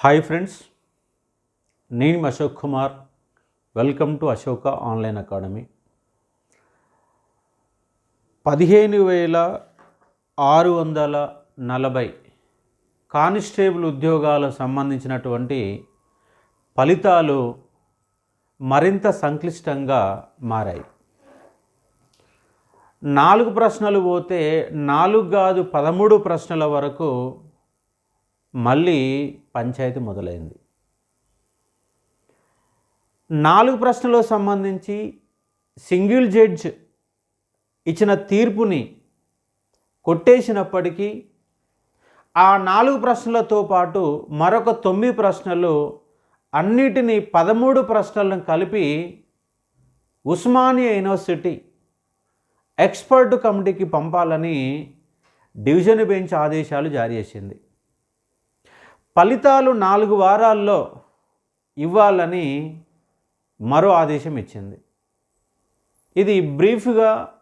Hi friends నేను Ashok Kumar. Welcome to Ashoka online academy. పదిహేను వేల ఆరు వందల నలభై కానిస్టేబుల్ ఉద్యోగాలకు సంబంధించినటువంటి ఫలితాలు మరింత సంక్లిష్టంగా మారాయి. నాలుగు ప్రశ్నలు పోతే నాలుగు కాదు పదమూడు ప్రశ్నల వరకు మళ్ళీ పంచాయతీ మొదలైంది. నాలుగు ప్రశ్నలకు సంబంధించి సింగిల్ జడ్జ్ ఇచ్చిన తీర్పుని కొట్టేసినప్పటికీ ఆ నాలుగు ప్రశ్నలతో పాటు మరొక తొమ్మిది ప్రశ్నలు అన్నిటినీ పదమూడు ప్రశ్నలను కలిపి ఉస్మానియా యూనివర్సిటీ ఎక్స్పర్ట్ కమిటీకి పంపాలని డివిజన్ బెంచ్ ఆదేశాలు జారీ చేసింది. ఫలితాలు నాలుగు వారాల్లో ఇవ్వాలని మరో ఆదేశం ఇచ్చింది. ఇది బ్రీఫ్గా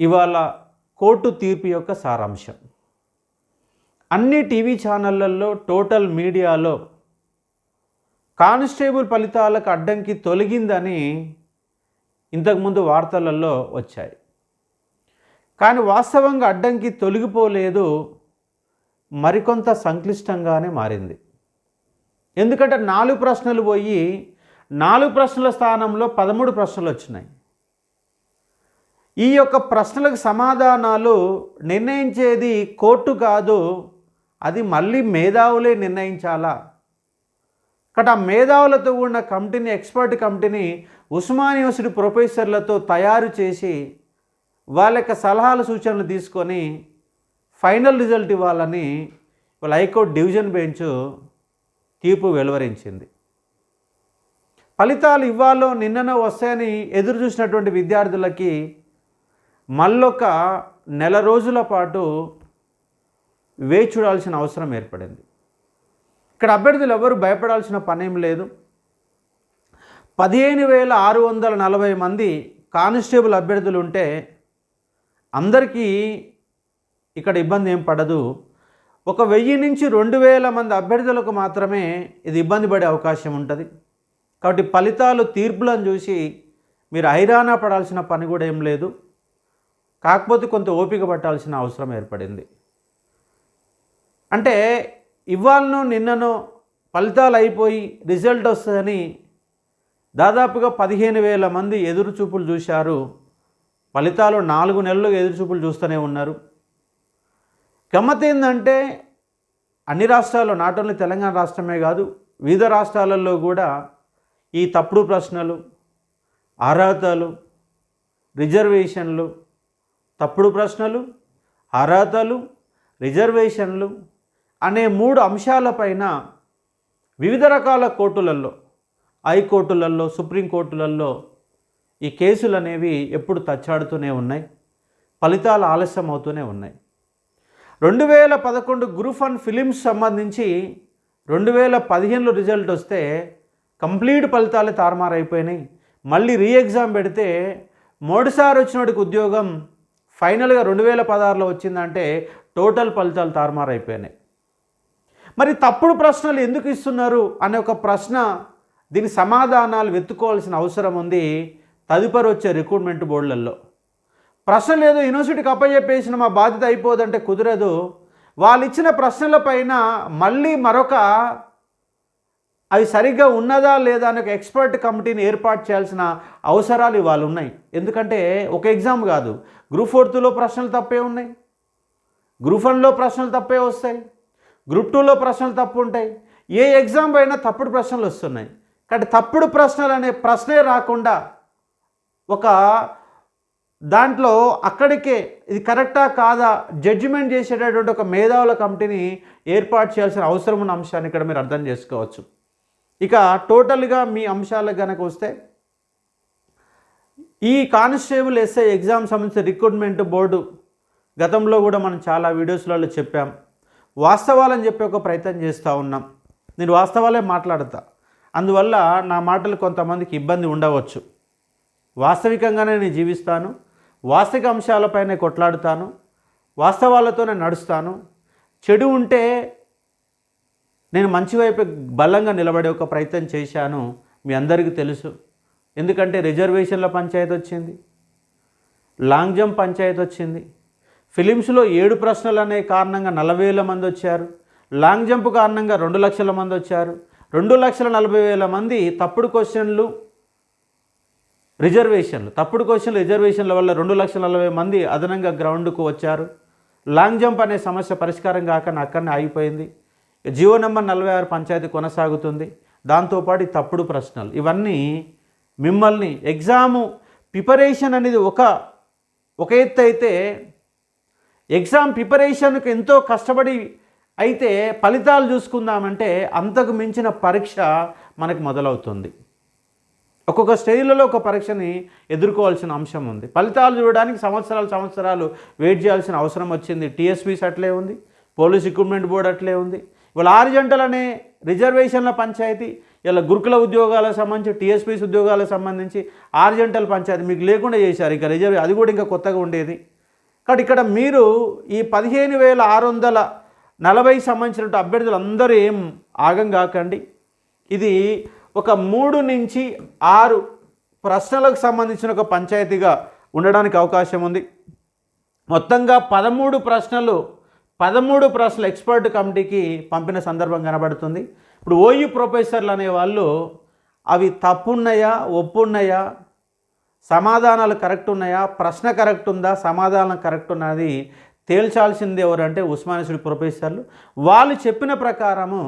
ఇవాళ కోర్టు తీర్పు యొక్క సారాంశం. అన్ని టీవీ ఛానళ్ళల్లో టోటల్ మీడియాలో కానిస్టేబుల్ ఫలితాలకు అడ్డంకి తొలగిందని ఇంతకుముందు వార్తలలో వచ్చాయి. కానీ వాస్తవంగా అడ్డంకి తొలగిపోలేదు మరికొంత సంక్లిష్టంగానే మారింది. ఎందుకంటే నాలుగు ప్రశ్నలు పోయి నాలుగు ప్రశ్నల స్థానంలో పదమూడు ప్రశ్నలు వచ్చినాయి. ఈ యొక్క ప్రశ్నలకు సమాధానాలు నిర్ణయించేది కోర్టు కాదు అది మళ్ళీ మేధావులే నిర్ణయించాలా? కాబట్టి ఆ మేధావులతో ఉన్న కమిటీని ఎక్స్పర్ట్ కమిటీని ఉస్మాన్ యూనివర్సిటీ ప్రొఫెసర్లతో తయారు చేసి వాళ్ళ యొక్క సలహాలు సూచనలు తీసుకొని ఫైనల్ రిజల్ట్ ఇవ్వాలని వాళ్ళ హైకోర్టు డివిజన్ బెంచ్ తీర్పు వెలువరించింది. ఫలితాలు ఇవ్వాలో నిన్ననో వస్తాయని ఎదురు చూసినటువంటి విద్యార్థులకి మళ్ళొక నెల రోజుల పాటు వేచి చూడాల్సిన అవసరం ఏర్పడింది. ఇక్కడ అభ్యర్థులు ఎవరు భయపడాల్సిన పనేం లేదు. పదిహేను వేల ఆరు వందల నలభై మంది కానిస్టేబుల్ అభ్యర్థులు ఉంటే అందరికీ ఇక్కడ ఇబ్బంది ఏం పడదు. ఒక వెయ్యి నుంచి రెండు వేల మంది అభ్యర్థులకు మాత్రమే ఇది ఇబ్బంది పడే అవకాశం ఉంటుంది. కాబట్టి ఫలితాలు తీర్పులను చూసి మీరు హైరాణ పడాల్సిన పని కూడా ఏం లేదు. కాకపోతే కొంత ఓపిక పట్టాల్సిన అవసరం ఏర్పడింది. అంటే ఇవాళనో నిన్ననో ఫలితాలు అయిపోయి రిజల్ట్ వస్తుందని దాదాపుగా పదిహేను వేల మంది ఎదురు చూపులు చూశారు. ఫలితాలు నాలుగు నెలలు ఎదురు చూపులు చూస్తూనే ఉన్నారు. గమ్మత్ ఏంటంటే అన్ని రాష్ట్రాల్లో నాట్ ఓన్లీ తెలంగాణ రాష్ట్రమే కాదు వివిధ రాష్ట్రాలలో కూడా ఈ తప్పుడు ప్రశ్నలు అర్హతలు రిజర్వేషన్లు తప్పుడు ప్రశ్నలు అర్హతలు రిజర్వేషన్లు అనే మూడు అంశాలపైన వివిధ రకాల కోర్టులలో హైకోర్టులలో సుప్రీంకోర్టులలో ఈ కేసులు అనేవి ఎప్పుడు తచ్చాడుతూనే ఉన్నాయి ఫలితాలు ఆలస్యం అవుతూనే ఉన్నాయి. రెండు వేల పదకొండు గ్రూప్ వన్ ఫిలిమ్స్ సంబంధించి రెండు వేల పదిహేనులో రిజల్ట్ వస్తే కంప్లీట్ ఫలితాలు తారుమారైపోయినాయి. మళ్ళీ రీ ఎగ్జామ్ పెడితే మొదటిసారి వచ్చినోడికి ఉద్యోగం ఫైనల్గా రెండు వేల పదహారులో వచ్చిందంటే టోటల్ ఫలితాలు తారుమారైపోయినాయి. మరి తప్పుడు ప్రశ్నలు ఎందుకు ఇస్తున్నారు అనే ఒక ప్రశ్న దీని సమాధానాలు వెతుక్కోవాల్సిన అవసరం ఉంది తదుపరి వచ్చే రిక్రూట్మెంట్ బోర్డులలో. ప్రశ్న లేదు యూనివర్సిటీకి అప్పచెప్పేసిన మా బాధ్యత అయిపోదంటే కుదరదు. వాళ్ళు ఇచ్చిన ప్రశ్నలపైన మళ్ళీ మరొక అవి సరిగ్గా ఉన్నదా లేదా అనే ఒక ఎక్స్పర్ట్ కమిటీని ఏర్పాటు చేయాల్సిన అవసరాలు ఇవాళ ఉన్నాయి. ఎందుకంటే ఒక ఎగ్జామ్ కాదు. గ్రూప్ ఫోర్త్లో ప్రశ్నలు తప్పే ఉన్నాయి. గ్రూప్ వన్లో ప్రశ్నలు తప్పే వస్తాయి. గ్రూప్ టూలో ప్రశ్నలు తప్పు ఉంటాయి. ఏ ఎగ్జామ్ అయినా తప్పుడు ప్రశ్నలు వస్తున్నాయి. కాబట్టి తప్పుడు ప్రశ్నలు అనే ప్రశ్నే రాకుండా ఒక దాంట్లో అక్కడికే ఇది కరెక్టా కాదా జడ్జిమెంట్ చేసేటటువంటి ఒక మేధావుల కమిటీని ఏర్పాటు చేయాల్సిన అవసరం ఉన్న అంశాన్ని ఇక్కడ మీరు అర్థం చేసుకోవచ్చు. ఇక టోటల్గా మీ అంశాలకు కనుక వస్తే ఈ కానిస్టేబుల్ ఎస్ఐ ఎగ్జామ్ సంబంధించిన రిక్రూట్మెంట్ బోర్డు గతంలో కూడా మనం చాలా వీడియోస్లలో చెప్పాం. వాస్తవాలని చెప్పి ఒక ప్రయత్నం చేస్తూ ఉన్నాం. నేను వాస్తవాలే మాట్లాడతా. అందువల్ల నా మాటలు కొంతమందికి ఇబ్బంది ఉండవచ్చు. వాస్తవికంగానే నేను జీవిస్తాను. వాస్తవిక అంశాలపైనే కొట్లాడుతాను వాస్తవాలతోనే నడుస్తాను. చెడు ఉంటే నేను మంచి వైపు బలంగా నిలబడే ఒక ప్రయత్నం చేశాను మీ అందరికీ తెలుసు. ఎందుకంటే రిజర్వేషన్ల పంచాయతీ వచ్చింది లాంగ్ జంప్ పంచాయతీ వచ్చింది. ఫిలిమ్స్లో ఏడు ప్రశ్నలు అనే కారణంగా నలభై వేల మంది వచ్చారు. లాంగ్ జంప్ కారణంగా రెండు లక్షల మంది వచ్చారు. రెండు లక్షల నలభై వేల మంది తప్పుడు క్వశ్చన్లు రిజర్వేషన్లు. తప్పుడు క్వశ్చన్లు రిజర్వేషన్ల వల్ల రెండు లక్షల నలభై మంది అదనంగా గ్రౌండ్కు వచ్చారు. లాంగ్ జంప్ అనే సమస్య పరిష్కారం కాక అక్కడనే ఆగిపోయింది. జియో నెంబర్ నలభై ఆరు పంచాయతీ కొనసాగుతుంది. దాంతోపాటు తప్పుడు ప్రశ్నలు. ఇవన్నీ మిమ్మల్ని ఎగ్జాము ప్రిపరేషన్ అనేది ఒక ఒక ఎత్తు అయితే ఎగ్జామ్ ప్రిపరేషన్కి ఎంతో కష్టపడి అయితే ఫలితాలు చూసుకుందామంటే అంతకు మించిన పరీక్ష మనకు మొదలవుతుంది. ఒక్కొక్క స్టేజ్లలో ఒక పరీక్షని ఎదుర్కోవాల్సిన అంశం ఉంది. ఫలితాలు చూడడానికి సంవత్సరాలు సంవత్సరాలు వెయిట్ చేయాల్సిన అవసరం వచ్చింది. టీఎస్పీస్ అట్లే ఉంది. పోలీస్ రిక్రూట్మెంట్ బోర్డు అట్లే ఉంది. ఇవాళ ఆరు జంటలనే రిజర్వేషన్ల పంచాయతీ ఇలా గురుకుల ఉద్యోగాలకు సంబంధించి టీఎస్పీస్ ఉద్యోగాలకు సంబంధించి ఆరు జంటల పంచాయతీ మీకు లేకుండా చేశారు. ఇంకా రిజర్వ్ అది కూడా ఇంకా కొత్తగా ఉండేది. కాబట్టి ఇక్కడ మీరు ఈ పదిహేను వేల ఆరు వందల నలభై సంబంధించిన అభ్యర్థులు అందరూ ఏం ఆగం కాకండి. ఇది ఒక మూడు నుంచి ఆరు ప్రశ్నలకు సంబంధించిన ఒక పంచాయతీగా ఉండడానికి అవకాశం ఉంది. మొత్తంగా పదమూడు ప్రశ్నలు పదమూడు ప్రశ్నలు ఎక్స్పర్ట్ కమిటీకి పంపిన సందర్భం కనబడుతుంది. ఇప్పుడు ఓయూ ప్రొఫెసర్లు అనే వాళ్ళు అవి తప్పున్నాయా ఒప్పున్నాయా సమాధానాలు కరెక్ట్ ఉన్నాయా ప్రశ్న కరెక్ట్ ఉందా సమాధానం కరెక్ట్ ఉన్నది తేల్చాల్సింది ఎవరంటే ఉస్మానిసుడి ప్రొఫెసర్లు. వాళ్ళు చెప్పిన ప్రకారము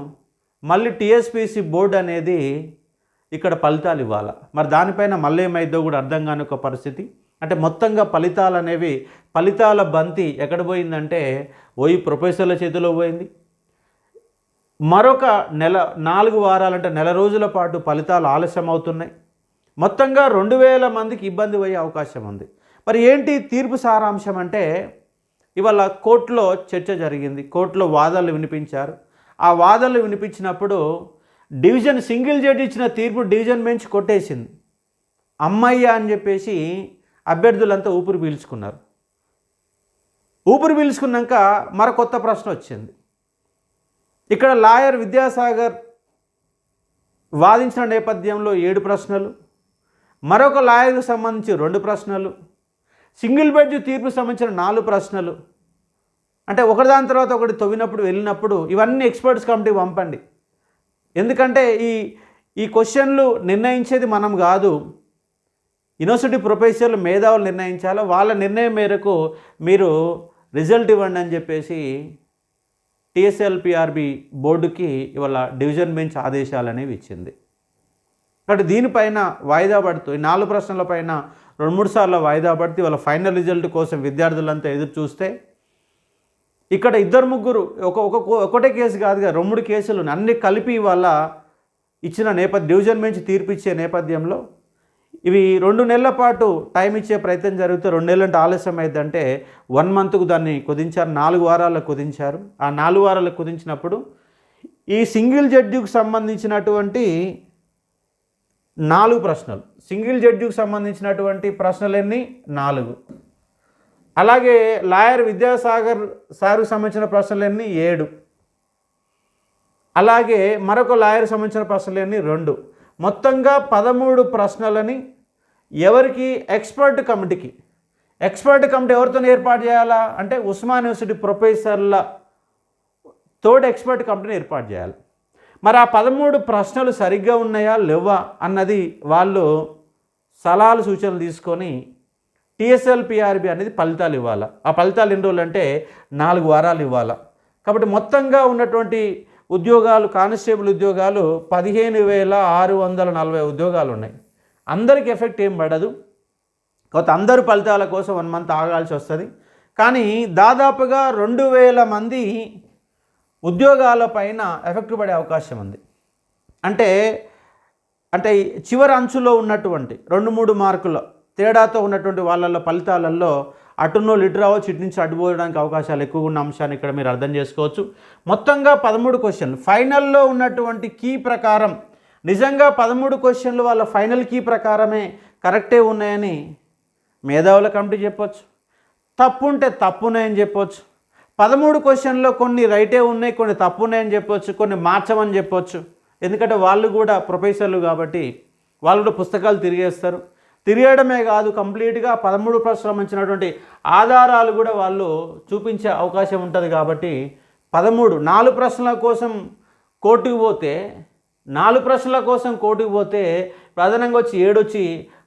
మళ్ళీ టీఎస్పీసీ బోర్డు అనేది ఇక్కడ ఫలితాలు ఇవ్వాలి? మరి దానిపైన మళ్ళీ ఏమైందో కూడా అర్థం కాని ఒక పరిస్థితి. అంటే మొత్తంగా ఫలితాలు అనేవి ఫలితాల బంతి ఎక్కడ పోయిందంటే ఓయి ప్రొఫెసర్ల చేతిలో పోయింది. మరొక నెల నాలుగు వారాలంటే నెల రోజుల పాటు ఫలితాలు ఆలస్యం అవుతున్నాయి మొత్తంగా రెండు వేల మందికి ఇబ్బంది అయ్యే అవకాశం ఉంది. మరి ఏంటి తీర్పు సారాంశం అంటే ఇవాళ కోర్టులో చర్చ జరిగింది. కోర్టులో వాదనలు వినిపించారు. ఆ వాదనలు వినిపించినప్పుడు డివిజన్ సింగిల్ జడ్జి ఇచ్చిన తీర్పు డివిజన్ బెంచ్ కొట్టేసింది. అమ్మయ్య అని చెప్పేసి అభ్యర్థులంతా ఊపిరి పీల్చుకున్నారు. ఊపిరి పీల్చుకున్నాక మరో కొత్త ప్రశ్న వచ్చింది. ఇక్కడ లాయర్ విద్యాసాగర్ వాదించిన నేపథ్యంలో ఏడు ప్రశ్నలు మరొక లాయర్కు సంబంధించి రెండు ప్రశ్నలు సింగిల్ బెడ్ తీర్పు సంబంధించిన నాలుగు ప్రశ్నలు. అంటే ఒకదాని తర్వాత ఒకటి తవ్వినప్పుడు వెళ్ళినప్పుడు ఇవన్నీ ఎక్స్పర్ట్స్ కమిటీ పంపండి. ఎందుకంటే ఈ ఈ క్వశ్చన్లు నిర్ణయించేది మనం కాదు. యూనివర్సిటీ ప్రొఫెసర్లు మేధావులు నిర్ణయించాలో? వాళ్ళ నిర్ణయం మేరకు మీరు రిజల్ట్ ఇవ్వండి అని చెప్పేసి టీఎస్ఎల్పిఆర్బి బోర్డుకి ఇవాళ డివిజన్ బెంచ్ ఆదేశాలు అనేవి ఇచ్చింది. కాబట్టి దీనిపైన వాయిదా పడుతూ ఈ నాలుగు ప్రశ్నల పైన రెండు మూడు సార్లు వాయిదా పడుతూ ఇవాళ ఫైనల్ రిజల్ట్ కోసం విద్యార్థులంతా ఎదురు చూస్తే ఇక్కడ ఇద్దరు ముగ్గురు ఒక ఒక ఒకటే కేసు కాదుగా రెండు కేసులు అన్ని కలిపి వల్ల ఇచ్చిన నేపథ్యం డివిజన్ బెంచ్ తీర్పు ఇచ్చే నేపథ్యంలో ఇవి రెండు నెలల పాటు టైం ఇచ్చే ప్రయత్నం జరిగితే రెండు నెలలంటే ఆలస్యం అయిందంటే వన్ మంత్కు దాన్ని కుదించారు నాలుగు వారాల్లో కుదించారు. ఆ నాలుగు వారాలకు కుదించినప్పుడు ఈ సింగిల్ జడ్జికి సంబంధించినటువంటి నాలుగు ప్రశ్నలు. సింగిల్ జడ్జికి సంబంధించినటువంటి ప్రశ్నలన్నీ నాలుగు. అలాగే లాయర్ విద్యాసాగర్ సార్కు సంబంధించిన ప్రశ్నలన్నీ ఏడు. అలాగే మరొక లాయర్ సంబంధించిన ప్రశ్నలన్నీ రెండు. మొత్తంగా పదమూడు ప్రశ్నలని ఎవరికి? ఎక్స్పర్ట్ కమిటీకి. ఎక్స్పర్ట్ కమిటీ ఎవరితో ఏర్పాటు చేయాలా? అంటే ఉస్మాన్ యూనివర్సిటీ ప్రొఫెసర్ల తోటి ఎక్స్పర్ట్ కమిటీని ఏర్పాటు చేయాలి. మరి ఆ పదమూడు ప్రశ్నలు సరిగ్గా ఉన్నాయా? లేవా? అన్నది వాళ్ళు సలహాలు సూచనలు తీసుకొని టీఎస్ఎల్ పిఆర్బి అనేది ఫలితాలు ఇవ్వాలి? ఆ ఫలితాలు ఎన్ని రోజులు అంటే నాలుగు వారాలు ఇవ్వాలి? కాబట్టి మొత్తంగా ఉన్నటువంటి ఉద్యోగాలు కానిస్టేబుల్ ఉద్యోగాలు పదిహేను వేల ఆరు వందల నలభై ఉద్యోగాలు ఉన్నాయి. అందరికి ఎఫెక్ట్ ఏం పడదు. కాకపోతే అందరు ఫలితాల కోసం వన్ మంత్ ఆగాల్సి వస్తుంది. కానీ దాదాపుగా రెండు వేల మంది ఉద్యోగాల పైన ఎఫెక్ట్ పడే అవకాశం ఉంది. అంటే అంటే చివరి అంచులో ఉన్నటువంటి రెండు మూడు మార్కుల తేడాతో ఉన్నటువంటి వాళ్ళల్లో ఫలితాలలో అటున్నో లిటర్ అవ్వచ్చు ఇటు నుంచి అడ్డుపోవడానికి అవకాశాలు ఎక్కువగా ఉన్న అంశాన్ని ఇక్కడ మీరు అర్థం చేసుకోవచ్చు. మొత్తంగా పదమూడు క్వశ్చన్లు. ఫైనల్లో ఉన్నటువంటి కీ ప్రకారం నిజంగా పదమూడు క్వశ్చన్లు వాళ్ళ ఫైనల్ కీ ప్రకారమే కరెక్టే ఉన్నాయని మేధావుల కమిటీ చెప్పొచ్చు. తప్పు ఉంటే తప్పున్నాయని చెప్పొచ్చు. పదమూడు క్వశ్చన్లో కొన్ని రైటే ఉన్నాయి కొన్ని తప్పు ఉన్నాయని చెప్పొచ్చు కొన్ని మార్చమని చెప్పొచ్చు. ఎందుకంటే వాళ్ళు కూడా ప్రొఫెసర్లు కాబట్టి వాళ్ళు కూడా పుస్తకాలు తిరిగేస్తారు. తిరగడమే కాదు కంప్లీట్గా పదమూడు ప్రశ్నలు సంబంధించినటువంటి ఆధారాలు కూడా వాళ్ళు చూపించే అవకాశం ఉంటుంది కాబట్టి పదమూడు నాలుగు ప్రశ్నల కోసం కోర్టుకు పోతే నాలుగు ప్రశ్నల కోసం కోర్టుకు పోతే ప్రధానంగా వచ్చి ఏడొచ్చి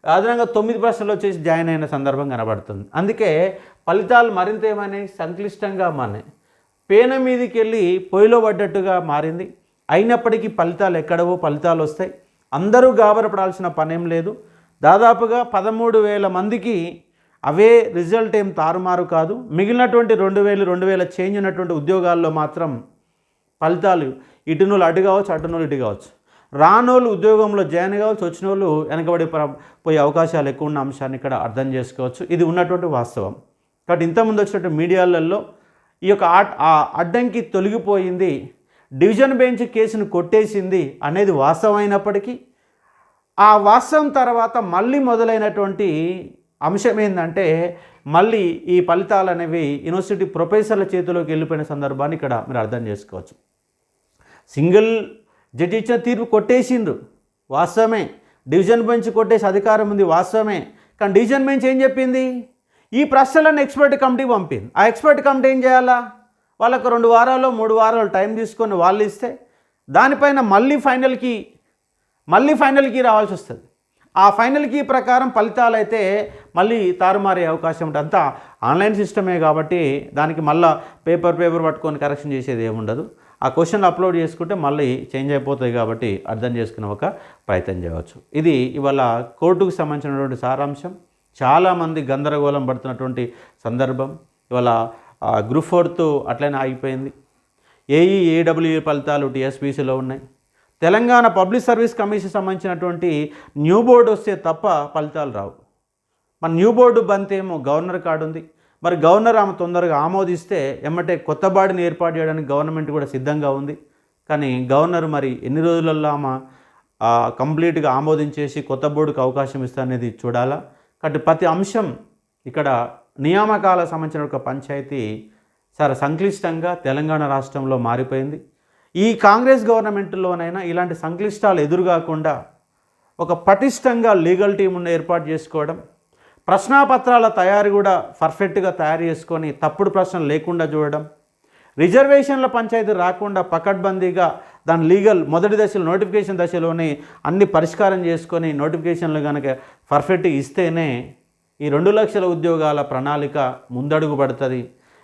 అదనంగా తొమ్మిది ప్రశ్నలు వచ్చేసి జాయిన్ అయిన సందర్భం కనబడుతుంది. అందుకే ఫలితాలు మరింత ఏమని సంక్లిష్టంగా మానే. పేన మీదకి వెళ్ళి పొయ్యిలో పడ్డట్టుగా మారింది. అయినప్పటికీ ఫలితాలు ఎక్కడవో ఫలితాలు వస్తాయి. అందరూ గాబరపడాల్సిన పనేం లేదు. దాదాపుగా పదమూడు వేల మందికి అవే రిజల్ట్ ఏం తారుమారు కాదు. మిగిలినటువంటి రెండు వేలు రెండు వేల చేంజ్ ఉన్నటువంటి ఉద్యోగాల్లో మాత్రం ఫలితాలు ఇటునోళ్ళు అటు కావచ్చు అటునోళ్ళు ఇటు కావచ్చు. రానోళ్ళు ఉద్యోగంలో జాయిన్ కావచ్చు వచ్చిన వాళ్ళు వెనకబడి పోయే అవకాశాలు ఎక్కువ ఉన్న అంశాన్ని ఇక్కడ అర్థం చేసుకోవచ్చు. ఇది ఉన్నటువంటి వాస్తవం. కాబట్టి ఇంతకుముందు వచ్చినటువంటి మీడియాలలో ఈ యొక్క ఆ- ఆ అడ్డంకి తొలగిపోయింది. డివిజన్ బెంచ్ కేసును కొట్టేసింది అనేది వాస్తవమైనప్పటికీ ఆ వాస్తవం తర్వాత మళ్ళీ మొదలైనటువంటి అంశం ఏంటంటే మళ్ళీ ఈ ఫలితాలు అనేవి యూనివర్సిటీ ప్రొఫెసర్ల చేతిలోకి వెళ్ళిపోయిన సందర్భాన్ని ఇక్కడ మీరు అర్థం చేసుకోవచ్చు. సింగిల్ జడ్జి ఇచ్చిన తీర్పు కొట్టేసిండ్రు. వాస్తవమే. డివిజన్ బెంచ్ కొట్టేసి అధికారం ఉంది. వాస్తవమే. కానీ డివిజన్ బెంచ్ ఏం చెప్పింది? ఈ ప్రశ్నలను ఎక్స్పర్ట్ కమిటీ పంపింది. ఆ ఎక్స్పర్ట్ కమిటీ ఏం చేయాలా? వాళ్ళకు రెండు వారాలు మూడు వారాలు టైం తీసుకొని వాళ్ళు ఇస్తే దానిపైన మళ్ళీ ఫైనల్కి మళ్ళీ ఫైనల్కి రావాల్సి వస్తుంది. ఆ ఫైనల్కి ప్రకారం ఫలితాలు అయితే మళ్ళీ తారుమారే అవకాశం ఉంటుంది. అంతా ఆన్లైన్ సిస్టమే కాబట్టి దానికి మళ్ళీ పేపర్ పేపర్ పట్టుకొని కరెక్షన్ చేసేది ఏముండదు ఆ క్వశ్చన్ అప్లోడ్ చేసుకుంటే మళ్ళీ చేంజ్ అయిపోతాయి కాబట్టి అర్థం చేసుకునే ఒక ప్రయత్నం చేయవచ్చు. ఇది ఇవాళ కోర్టుకు సంబంధించినటువంటి సారాంశం. చాలామంది గందరగోళం పడుతున్నటువంటి సందర్భం. ఇవాళ గ్రూప్ ఫోర్త్ అట్లనే ఆగిపోయింది. ఏఈ ఏడబ్ల్యూ ఫలితాలు టీఎస్పీసీలో ఉన్నాయి. తెలంగాణ పబ్లిక్ సర్వీస్ కమిషన్ సంబంధించినటువంటి న్యూ బోర్డు వస్తే తప్ప ఫలితాలు రావు. మన న్యూ బోర్డు బంత్ ఏమో గవర్నర్ కార్డు ఉంది. మరి గవర్నర్ ఆమె తొందరగా ఆమోదిస్తే ఎమ్మటే కొత్త బాడీని ఏర్పాటు చేయడానికి గవర్నమెంట్ కూడా సిద్ధంగా ఉంది. కానీ గవర్నర్ మరి ఎన్ని రోజులలో ఆమె కంప్లీట్గా ఆమోదించేసి కొత్త బోర్డుకు అవకాశం ఇస్తా అనేది చూడాలా? కాబట్టి ప్రతి అంశం ఇక్కడ నియామకాల సంబంధించిన ఒక పంచాయతీ చాలా సంక్లిష్టంగా తెలంగాణ రాష్ట్రంలో మారిపోయింది. ఈ కాంగ్రెస్ గవర్నమెంట్లోనైనా ఇలాంటి సంక్లిష్టాలు ఎదురుగాకుండా ఒక పటిష్టంగా లీగల్ టీమును ఏర్పాటు చేసుకోవడం ప్రశ్నాపత్రాల తయారు కూడా పర్ఫెక్ట్గా తయారు చేసుకొని తప్పుడు ప్రశ్నలు లేకుండా చూడడం రిజర్వేషన్ల పంచాయతీ రాకుండా పకడ్బందీగా దాని లీగల్ మొదటి దశలో నోటిఫికేషన్ దశలోనే అన్ని పరిష్కారం చేసుకొని నోటిఫికేషన్లు కనుక పర్ఫెక్ట్ ఇస్తేనే ఈ రెండు లక్షల ఉద్యోగాల ప్రణాళిక ముందడుగు పడుతుంది.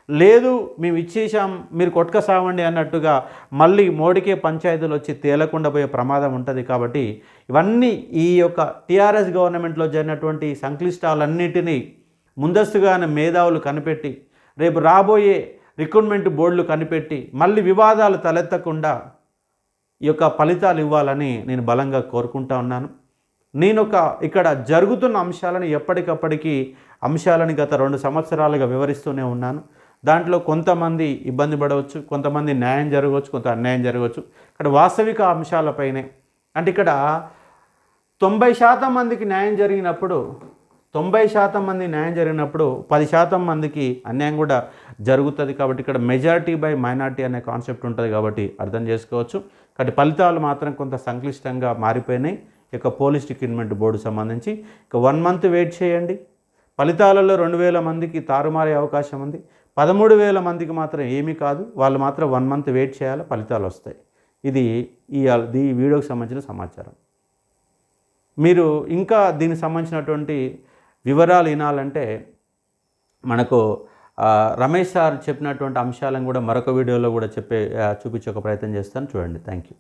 లేదు మేము ఇచ్చేసాం మీరు కొట్టుక సావండి అన్నట్టుగా మళ్ళీ మోడీకే పంచాయతీలు వచ్చి తేలకుండా పోయే ప్రమాదం ఉంటుంది కాబట్టి ఇవన్నీ ఈ యొక్క టీఆర్ఎస్ గవర్నమెంట్లో జరిగినటువంటి సంక్లిష్టాలన్నిటినీ ముందస్తుగానే మేధావులు కనిపెట్టి రేపు రాబోయే రిక్రూట్మెంట్ బోర్డులు కనిపెట్టి మళ్ళీ వివాదాలు తలెత్తకుండా ఈ యొక్క ఫలితాలు ఇవ్వాలని నేను బలంగా కోరుకుంటా ఉన్నాను. నేను ఒక ఇక్కడ జరుగుతున్న అంశాలను ఎప్పటికప్పటికి అంశాలని గత రెండు సంవత్సరాలుగా వివరిస్తూనే ఉన్నాను. దాంట్లో కొంతమంది ఇబ్బంది పడవచ్చు కొంతమంది న్యాయం జరగవచ్చు కొంత అన్యాయం జరగవచ్చు. ఇక్కడ వాస్తవిక అంశాలపైనే అంటే ఇక్కడ తొంభై శాతం మందికి న్యాయం జరిగినప్పుడు తొంభై శాతం మంది న్యాయం జరిగినప్పుడు పది శాతం మందికి అన్యాయం కూడా జరుగుతుంది కాబట్టి ఇక్కడ మెజారిటీ బై మైనార్టీ అనే కాన్సెప్ట్ ఉంటుంది కాబట్టి అర్థం చేసుకోవచ్చు. కాబట్టి ఫలితాలు మాత్రం కొంత సంక్లిష్టంగా మారిపోయినాయి. ఇక పోలీస్ రిక్రూట్మెంట్ బోర్డు సంబంధించి. ఇక వన్ మంత్ వెయిట్ చేయండి. ఫలితాలలో రెండు వేల మందికి తారుమారే అవకాశం ఉంది. పదమూడు వేల మందికి మాత్రం ఏమీ కాదు. వాళ్ళు మాత్రం వన్ మంత్ వెయిట్ చేయాలి ఫలితాలు వస్తాయి. ఇది ఈ ఈ వీడియోకి సంబంధించిన సమాచారం. మీరు ఇంకా దీనికి సంబంధించినటువంటి వివరాలు వినాలంటే మనకు రమేష్ సార్ చెప్పినటువంటి అంశాలను కూడా మరొక వీడియోలో కూడా చెప్పే చూపించే ఒక ప్రయత్నం చేస్తాను. చూడండి. Thank you